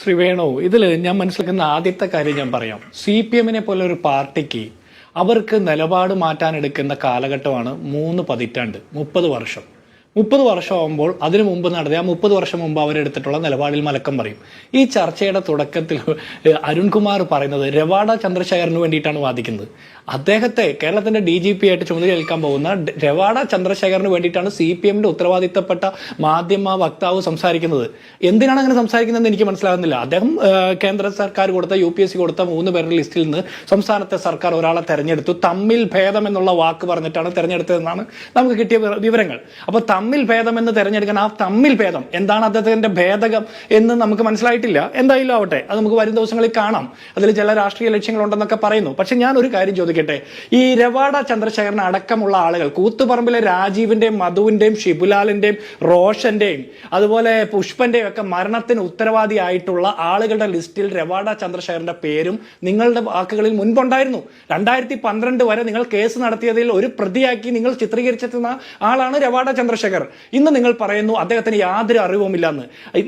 ശ്രീ വേണു ഇതിൽ ഞാൻ മനസ്സിലാക്കുന്ന ആദ്യത്തെ കാര്യം ഞാൻ പറയാം. സി പി എമ്മിനെ പോലെ ഒരു പാർട്ടിക്ക് അവർക്ക് നിലപാട് മാറ്റാൻ എടുക്കുന്ന കാലഘട്ടമാണ് മൂന്ന് പതിറ്റാണ്ട് മുപ്പത് വർഷം. മുപ്പത് വർഷമാകുമ്പോൾ അതിനു മുമ്പ് നടത്തിയ ആ മുപ്പത് വർഷം മുമ്പ് അവരെടുത്തിട്ടുള്ള നിലപാടിൽ മലക്കം പറയും. ഈ ചർച്ചയുടെ തുടക്കത്തിൽ അരുൺകുമാർ പറയുന്നത് രവാഡ ചന്ദ്രശേഖറിന് വേണ്ടിയിട്ടാണ് വാദിക്കുന്നത്. അദ്ദേഹത്തെ കേരളത്തിന്റെ ഡി ജി പി ആയിട്ട് ചുമതല ഏൽക്കാൻ പോകുന്ന രവാഡ ചന്ദ്രശേഖറിന് വേണ്ടിയിട്ടാണ് സി പി എമ്മിന്റെ ഉത്തരവാദിത്തപ്പെട്ട മാധ്യമ വക്താവ് സംസാരിക്കുന്നത്. എന്തിനാണ് അങ്ങനെ സംസാരിക്കുന്നതെന്ന് എനിക്ക് മനസ്സിലാകുന്നില്ല. അദ്ദേഹം കേന്ദ്ര സർക്കാർ കൊടുത്ത യു പി എസ് സി കൊടുത്ത മൂന്ന് പേരുടെ ലിസ്റ്റിൽ നിന്ന് സംസ്ഥാനത്തെ സർക്കാർ ഒരാളെ തെരഞ്ഞെടുത്തു. തമ്മിൽ ഭേദം എന്നുള്ള വാക്ക് പറഞ്ഞിട്ടാണ് തെരഞ്ഞെടുത്തതെന്നാണ് നമുക്ക് കിട്ടിയ വിവരങ്ങൾ. അപ്പൊ തമ്മിൽ ഭേദം എന്ന് തെരഞ്ഞെടുക്കാൻ ആ തമ്മിൽ ഭേദം. എന്താണ് അദ്ദേഹത്തിന്റെ ഭേദകം എന്ന് നമുക്ക് മനസ്സിലായിട്ടില്ല. എന്തായാലും ആവട്ടെ അത് നമുക്ക് വരും ദിവസങ്ങളിൽ കാണാം. അതിൽ ചില രാഷ്ട്രീയ ലക്ഷ്യങ്ങളുണ്ടെന്നൊക്കെ പറയുന്നു. പക്ഷെ ഞാൻ ഒരു കാര്യം ചോദിക്കട്ടെ? ഈ രവാഡ ചന്ദ്രശേഖരൻ അടക്കമുള്ള ആളുകൾ കൂത്തുപറമ്പിലെ രാജീവിന്റെയും മധുവിന്റെയും ഷിബുലാലിന്റെയും റോഷന്റെയും അതുപോലെ പുഷ്പന്റെയും ഒക്കെ മരണത്തിന് ഉത്തരവാദിയായിട്ടുള്ള ആളുകളുടെ ലിസ്റ്റിൽ രവാഡ ചന്ദ്രശേഖരന്റെ പേരും നിങ്ങളുടെ വാക്കുകളിൽ മുൻപുണ്ടായിരുന്നു. രണ്ടായിരത്തി പന്ത്രണ്ട് വരെ നിങ്ങൾ കേസ് നടത്തിയതിൽ ഒരു പ്രതിയാക്കി നിങ്ങൾ ചിത്രീകരിച്ചെത്തുന്ന ആളാണ് രവാഡ ചന്ദ്രശേഖർ ഇന്ന് നിങ്ങൾ പറയുന്നു അദ്ദേഹത്തിന് യാതൊരു അറിവുമില്ലെന്ന്.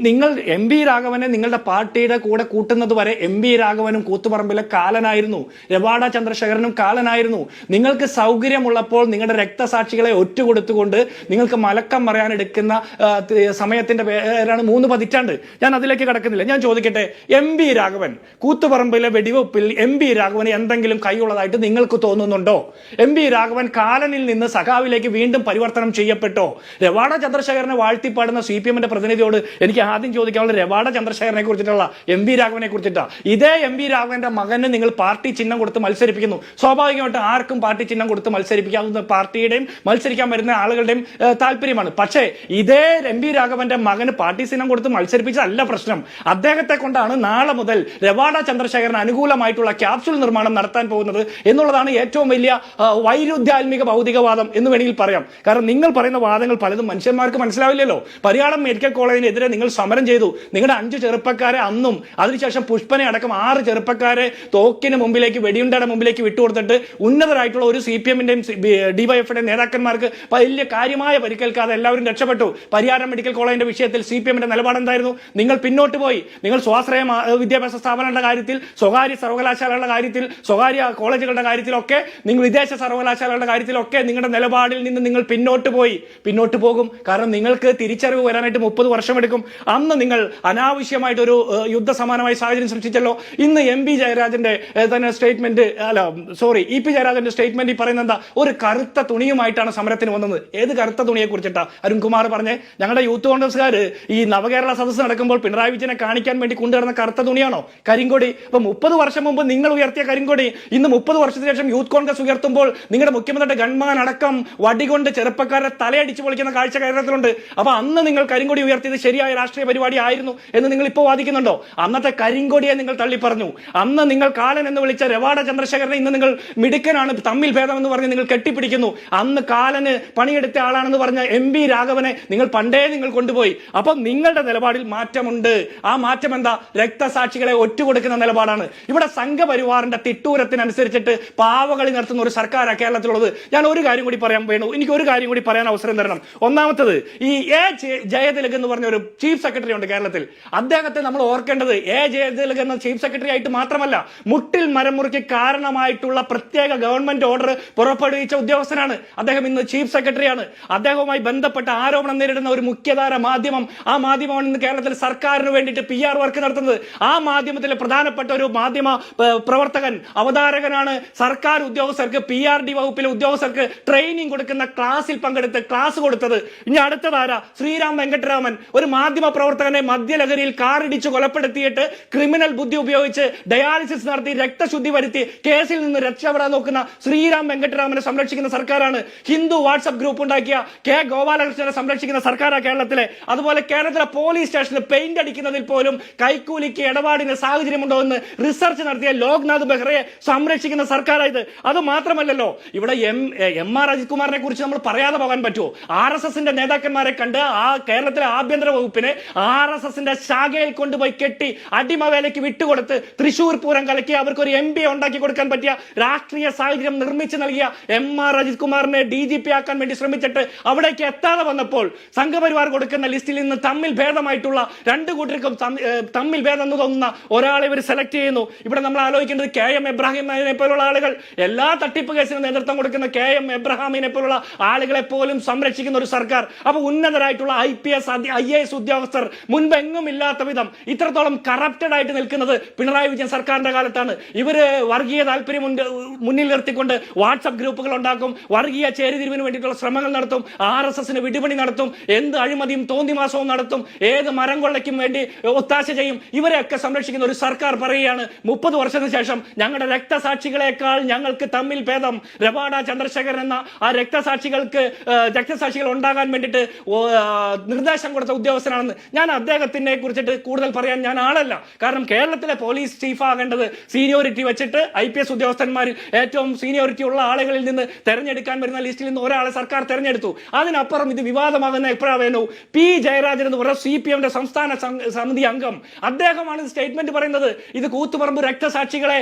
നിങ്ങൾ എം ബി രാഘവനെ നിങ്ങളുടെ പാർട്ടിയുടെ കൂടെ കൂട്ടുന്നത് വരെ എം ബി രാഘവനും കൂത്തുപറമ്പിലെ കാലനായിരുന്നു. രവാഡ ചന്ദ്രശേഖരനും കാലനായിരുന്നു. നിങ്ങൾക്ക് സൗകര്യമുള്ളപ്പോൾ നിങ്ങളുടെ രക്തസാക്ഷികളെ ഒറ്റുകൊടുത്തുകൊണ്ട് നിങ്ങൾക്ക് മലക്കം പറയാൻ എടുക്കുന്ന സമയത്തിന്റെ പേരാണ് മൂന്ന് പതിറ്റാണ്ട്. ഞാൻ അതിലേക്ക് കടക്കുന്നില്ല. ഞാൻ ചോദിക്കട്ടെ എം ബി രാഘവൻ കൂത്തുപറമ്പിലെ വെടിവെപ്പിൽ എം ബി രാഘവന് എന്തെങ്കിലും കൈയുള്ളതായിട്ട് നിങ്ങൾക്ക് തോന്നുന്നുണ്ടോ? എം ബി രാഘവൻ കാലനിൽ നിന്ന് സഖാവിലേക്ക് വീണ്ടും പരിവർത്തനം ചെയ്യപ്പെട്ടോ? രവാഡ ചന്ദ്രശേഖരനെ വാഴ്ത്തിപ്പാടുന്ന സി പി എമ്മിന്റെ പ്രതിനിധിയോട് എനിക്ക് ആദ്യം ചോദിക്കാനുള്ള രവാഡ ചന്ദ്രശേഖരനെ കുറിച്ചിട്ടുള്ള എം വി രാഘവനെ കുറിച്ചിട്ടാണ് ഇതേ എം വി രാഘവന്റെ മകന് നിങ്ങൾ പാർട്ടി ചിഹ്നം കൊടുത്ത് മത്സരിപ്പിക്കുന്നു. സ്വാഭാവികമായിട്ട് ആർക്കും പാർട്ടി ചിഹ്നം കൊടുത്ത് മത്സരിപ്പിക്കാവുന്ന പാർട്ടിയുടെയും മത്സരിക്കാൻ വരുന്ന ആളുകളുടെയും താല്പര്യമാണ്. പക്ഷേ ഇതേ എം വി രാഘവന്റെ മകന് പാർട്ടി ചിഹ്നം കൊടുത്ത് മത്സരിപ്പിച്ചതല്ല പ്രശ്നം. അദ്ദേഹത്തെ കൊണ്ടാണ് നാളെ മുതൽ രവാഡ ചന്ദ്രശേഖരന് അനുകൂലമായിട്ടുള്ള ക്യാപ്സുൾ നിർമ്മാണം നടത്താൻ പോകുന്നത് എന്നുള്ളതാണ് ഏറ്റവും വലിയ വൈരുദ്ധ്യാത്മിക ഭൗതികവാദം എന്ന് വേണമെങ്കിൽ പറയാം. കാരണം നിങ്ങൾ പറയുന്ന വാദങ്ങൾ പലതും മനുഷ്യന്മാർക്ക് മനസ്സിലാവില്ലല്ലോ. പരിയാളം മെഡിക്കൽ കോളേജിനെതിരെ നിങ്ങൾ സമരം ചെയ്തു. നിങ്ങളുടെ അഞ്ച് ചെറുപ്പക്കാരെ അന്നും അതിനുശേഷം പുഷ്പനെ അടക്കം ആറ് ചെറുപ്പക്കാരെ തോക്കിന് മുമ്പിലേക്ക് വെടിയുണ്ടയുടെ മുമ്പിലേക്ക് വിട്ടുകൊടുത്തിട്ട് ഉന്നതരായിട്ടുള്ള ഒരു സി പി എമ്മിന്റെയും ഡിവൈഎഫിന്റെ നേതാക്കന്മാർക്ക് വലിയ കാര്യമായ പരിക്കേൽക്കാതെ എല്ലാവരും രക്ഷപ്പെട്ടു. പരിയാരം മെഡിക്കൽ കോളേജിന്റെ വിഷയത്തിൽ സി പി എമ്മിന്റെ നിലപാട് എന്തായിരുന്നു? നിങ്ങൾ പിന്നോട്ട് പോയി. നിങ്ങൾ സ്വാശ്രയ വിദ്യാഭ്യാസ സ്ഥാപനങ്ങളുടെ കാര്യത്തിൽ സ്വകാര്യ സർവകലാശാലകളുടെ കാര്യത്തിൽ സ്വകാര്യ കോളേജുകളുടെ കാര്യത്തിലൊക്കെ നിങ്ങൾ വിദേശ സർവകലാശാലകളുടെ കാര്യത്തിലൊക്കെ നിങ്ങളുടെ നിലപാടിൽ നിന്ന് നിങ്ങൾ പിന്നോട്ട് പോയി. പിന്നോട്ട് പോകും. കാരണം നിങ്ങൾക്ക് തിരിച്ചറിവ് വരാനായിട്ട് മുപ്പത് വർഷമെടുക്കും. അന്ന് നിങ്ങൾ അനാവശ്യമായിട്ട് ഒരു യുദ്ധസമാനമായ സാഹചര്യം സൃഷ്ടിച്ചല്ലോ. ഇന്ന് എം പി ജയരാജന്റെ തന്നെ സ്റ്റേറ്റ്മെന്റ് അല്ല സോറി ഇ പി ജയരാജന്റെ സ്റ്റേറ്റ്മെന്റ് പറയുന്നത് എന്താ? ഒരു കറുത്ത തുണിയുമായിട്ടാണ് സമരത്തിന് വന്നത്. ഏത് കറുത്ത തുണിയെ കുറിച്ചിട്ടാ അരുൺകുമാർ പറഞ്ഞേ ഞങ്ങളുടെ യൂത്ത് കോൺഗ്രസ്സുകാർ ഈ നവകേരള സദസ്സ് നടക്കുമ്പോൾ പിണറായി വിജയനെ കാണിക്കാൻ വേണ്ടി കൊണ്ടുവരുന്ന കറുത്ത തുണിയാണോ? കരിങ്കൊടി. അപ്പൊ മുപ്പത് വർഷം മുമ്പ് നിങ്ങൾ ഉയർത്തിയ കരിങ്കൊടി ഇന്ന് മുപ്പത് വർഷത്തിന് ശേഷം യൂത്ത് കോൺഗ്രസ് ഉയർത്തുമ്പോൾ നിങ്ങളുടെ മുഖ്യമന്ത്രിയുടെ ഗൺമാൻ അടക്കം വടികൊണ്ട് ചെറുപ്പക്കാരെ തലയടിച്ച് പൊളിക്കുന്ന കാഴ്ച കേരളത്തിലുണ്ട്. അപ്പൊ അന്ന് നിങ്ങൾ കരിങ്കൊടി ഉയർത്തിയത് ശരിയായ രാഷ്ട്രീയ പരിപാടി ആയിരുന്നു എന്ന് നിങ്ങൾ ഇപ്പോൾ വാദിക്കുന്നുണ്ടോ? അന്നത്തെ കരിങ്കൊടിയെ നിങ്ങൾ തള്ളിപ്പറഞ്ഞു. അന്ന് നിങ്ങൾ കാലൻ എന്ന് വിളിച്ച രവാഡ ചന്ദ്രശേഖരനെ ഇന്ന് നിങ്ങൾ മിടുക്കനാണ് തമ്മിൽ ഭേദം എന്ന് പറഞ്ഞ് നിങ്ങൾ കെട്ടിപ്പിടിക്കുന്നു. അന്ന് കാലന് പണിയെടുത്ത ആളാണെന്ന് പറഞ്ഞ എം ബി രാഘവനെ നിങ്ങൾ പണ്ടേ നിങ്ങൾ കൊണ്ടുപോയി. അപ്പൊ നിങ്ങളുടെ നിലപാടിൽ മാറ്റമുണ്ട്. ആ മാറ്റം എന്താ? രക്തസാക്ഷികളെ ഒറ്റുകൊടുക്കുന്ന നിലപാടാണ്. ഇവിടെ സംഘപരിവാറിന്റെ തിട്ടൂരത്തിനനുസരിച്ചിട്ട് പാവകളി നടത്തുന്ന ഒരു സർക്കാരാണ് കേരളത്തിലുള്ളത്. ഞാൻ ഒരു കാര്യം കൂടി പറയാൻ വേണു. എനിക്ക് ഒരു കാര്യം കൂടി പറയാൻ അവസരം തരണം. ഒന്നാമത്തത് ഈ എ ജയതിലക് എന്ന് പറഞ്ഞ ഒരു ചീഫ് സെക്രട്ടറി ഉണ്ട് കേരളത്തിൽ. അദ്ദേഹത്തെ നമ്മൾ ഓർക്കേണ്ടത് എ ജയതിലക് എന്ന ചീഫ് സെക്രട്ടറി ആയിട്ട് മാത്രമല്ല മുട്ടിൽ മരം മുറിക്ക് കാരണമായിട്ടുള്ള പ്രത്യേക ഗവൺമെന്റ് ഓർഡർ പുറപ്പെടുവിച്ച ഉദ്യോഗസ്ഥനാണ്. അദ്ദേഹം ഇന്ന് ചീഫ് സെക്രട്ടറിയാണ് അദ്ദേഹവുമായി ബന്ധപ്പെട്ട ആരോപണം നേരിടുന്ന ഒരു മുഖ്യധാര മാധ്യമം ആ മാധ്യമമാണ് ഇന്ന് കേരളത്തിൽ സർക്കാരിന് വേണ്ടിയിട്ട് പി ആർ വർക്ക് നടത്തുന്നത്. ആ മാധ്യമത്തിലെ പ്രധാനപ്പെട്ട ഒരു മാധ്യമ പ്രവർത്തകൻ അവതാരകനാണ് സർക്കാർ ഉദ്യോഗസ്ഥർക്ക് പി ആർ ഡി വകുപ്പിലെ ഉദ്യോഗസ്ഥർക്ക് ട്രെയിനിങ് കൊടുക്കുന്ന ക്ലാസ്സിൽ പങ്കെടുത്ത് ക്ലാസ് കൊടുത്തത്. ഇനി അടുത്തതാരാ ശ്രീരാം വെങ്കട്ടരാമൻ. ഒരു മാധ്യമ പ്രവർത്തകനെ മദ്യലഹരിയിൽ കാറിടിച്ച് കൊലപ്പെടുത്തിയിട്ട് ക്രിമിനൽ ബുദ്ധി ഉപയോഗിച്ച് ഡയാലിസിസ് നടത്തി രക്തശുദ്ധി വരുത്തി കേസിൽ നിന്ന് രക്ഷപ്പെടാൻ നോക്കുന്ന ശ്രീരാം വെങ്കട്ടരാമനെ സംരക്ഷിക്കുന്ന സർക്കാരാണ്. ഹിന്ദു വാട്സ്ആപ്പ് ഗ്രൂപ്പ് ഉണ്ടാക്കിയ കെ ഗോപാലകൃഷ്ണനെ സംരക്ഷിക്കുന്ന സർക്കാരാണ് കേരളത്തിലെ. അതുപോലെ കേരളത്തിലെ പോലീസ് സ്റ്റേഷനിൽ പെയിന്റ് അടിക്കുന്നതിൽ പോലും കൈക്കൂലിക്ക് ഇടപാടിന് സാഹചര്യമുണ്ടോ എന്ന് റിസർച്ച് നടത്തിയ ലോക്നാഥ് ബെഹ്റയെ സംരക്ഷിക്കുന്ന സർക്കാരായത് അത് മാത്രമല്ലല്ലോ ഇവിടെ എം എം ആർ അജിത് കുമാറിനെ കുറിച്ച് നമ്മൾ പറയാതെ പോകാൻ പറ്റുമോ? ആർ ആർ എസ് എസിന്റെ നേതാക്കന്മാരെ കണ്ട് ആ കേരളത്തിലെ ആഭ്യന്തര വകുപ്പിനെ ആർ എസ് എസിന്റെ ശാഖയിൽ കൊണ്ടുപോയി കെട്ടി അടിമവേലയ്ക്ക് വിട്ടുകൊടുത്ത് തൃശൂർ പൂരം കലക്കി അവർക്ക് ഒരു എം പി ഉണ്ടാക്കി കൊടുക്കാൻ പറ്റിയ രാഷ്ട്രീയ സാഹചര്യം നിർമ്മിച്ചു നൽകിയ എം ആർ അജിത് കുമാറിനെ ഡി ജി പി ആക്കാൻ വേണ്ടി ശ്രമിച്ചിട്ട് അവിടേക്ക് എത്താതെ വന്നപ്പോൾ സംഘപരിവാർ കൊടുക്കുന്ന ലിസ്റ്റിൽ നിന്ന് തമ്മിൽ ഭേദമായിട്ടുള്ള രണ്ട് കൂട്ടർക്കും തമ്മിൽ ഭേദം എന്ന് തോന്നുന്ന ഒരാളെ ഇവർ സെലക്ട് ചെയ്യുന്നു. ഇവിടെ നമ്മൾ ആലോചിക്കേണ്ടത് കെ എം എബ്രാഹിമിനെ പോലുള്ള ആളുകൾ എല്ലാ തട്ടിപ്പ് കേസിനും നേതൃത്വം കൊടുക്കുന്ന കെ എം എബ്രഹാമിനെ പോലുള്ള ആളുകളെ പോലും സംരക്ഷിക്കുന്ന ഒരു സർക്കാർ അപ്പൊ ഉന്നതരായിട്ടുള്ള I P S I A S ഉദ്യോഗസ്ഥർ മുൻപ് എങ്ങും ഇല്ലാത്ത വിധം ഇത്രത്തോളം കറപ്റ്റഡ് ആയിട്ട് നിൽക്കുന്നത് പിണറായി വിജയൻ സർക്കാരിന്റെ കാലത്താണ്. ഇവർ വർഗീയ താല്പര്യം മുന്നിൽ നിർത്തിക്കൊണ്ട് വാട്സപ്പ് ഗ്രൂപ്പുകൾ ഉണ്ടാക്കും വർഗീയ ചേരിതിരിവിന് വേണ്ടിയിട്ടുള്ള ശ്രമങ്ങൾ നടത്തും ആർ എസ് എസിന് വിടുപണി നടത്തും എന്ത് അഴിമതിയും തോന്നിമാസവും നടത്തും ഏത് മരം കൊള്ളയ്ക്കും വേണ്ടി ഒത്താശ ചെയ്യും. ഇവരെയൊക്കെ സംരക്ഷിക്കുന്ന ഒരു സർക്കാർ പറയുകയാണ്. മുപ്പത് വർഷത്തിന് ശേഷം ഞങ്ങളുടെ രക്തസാക്ഷികളെക്കാൾ ഞങ്ങൾക്ക് തമ്മിൽ ഭേദം. രവാഡ ചന്ദ്രശേഖരൻ എന്ന ആ രക്തസാക്ഷികൾക്ക് ആ, രക്തസാക്ഷികൾ ഉണ്ടാകാൻ വേണ്ടിയിട്ട് നിർദ്ദേശം കൊടുത്ത ഉദ്യോഗസ്ഥനാണെന്ന് ഞാൻ അദ്ദേഹത്തിനെ കുറിച്ചിട്ട് കൂടുതൽ പറയാൻ ഞാൻ ആളല്ല. കാരണം കേരളത്തിലെ പോലീസ് ചീഫ് ആകേണ്ടത് സീനിയോറിറ്റി വെച്ചിട്ട് ഐ പി എസ് ഉദ്യോഗസ്ഥന്മാരിൽ ഏറ്റവും സീനിയോറിറ്റി ഉള്ള ആളുകളിൽ നിന്ന് തെരഞ്ഞെടുക്കാൻ വരുന്ന ലിസ്റ്റിൽ നിന്ന് ഒരാളെ സർക്കാർ തെരഞ്ഞെടുത്തു. അതിനപ്പുറം ഇത് വിവാദമാകുന്ന എപ്പോഴാവേനു പി. ജയരാജൻ എന്ന് പറയുന്ന സി പി എമ്മിന്റെ സംസ്ഥാന സമിതി അംഗം. അദ്ദേഹമാണ് സ്റ്റേറ്റ്മെന്റ് പറയുന്നത്. ഇത് കൂത്തുപറമ്പ് രക്തസാക്ഷികളെ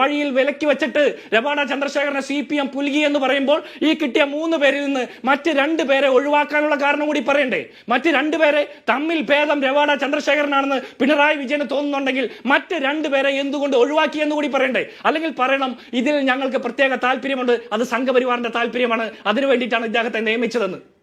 വഴിയിൽ വിലക്കി വെച്ചിട്ട് രമാണ ചന്ദ്രശേഖരനെ സി പി എം പുലുകി എന്ന് പറയുമ്പോൾ ഈ കിട്ടിയ മൂന്ന് പേരിൽ നിന്ന് മറ്റ് രണ്ട് പേരെ ഒഴിവാക്കാനുള്ള കാരണം കൂടി പറയണ്ടേ? മറ്റ് രണ്ടുപേരെ തമ്മിൽ ഭേദം രവാഡ ചന്ദ്രശേഖരനാണെന്ന് പിണറായി വിജയന് തോന്നുന്നുണ്ടെങ്കിൽ മറ്റ് രണ്ടുപേരെ എന്തുകൊണ്ട് ഒഴിവാക്കി എന്ന് കൂടി പറയണ്ടേ? അല്ലെങ്കിൽ പറയണം ഇതിൽ ഞങ്ങൾക്ക് പ്രത്യേക താല്പര്യമുണ്ട് അത് സംഘപരിവാറിന്റെ താല്പര്യമാണ് അതിനു വേണ്ടിയിട്ടാണ് ഇദ്ദേഹത്തെ നിയമിച്ചതെന്ന്.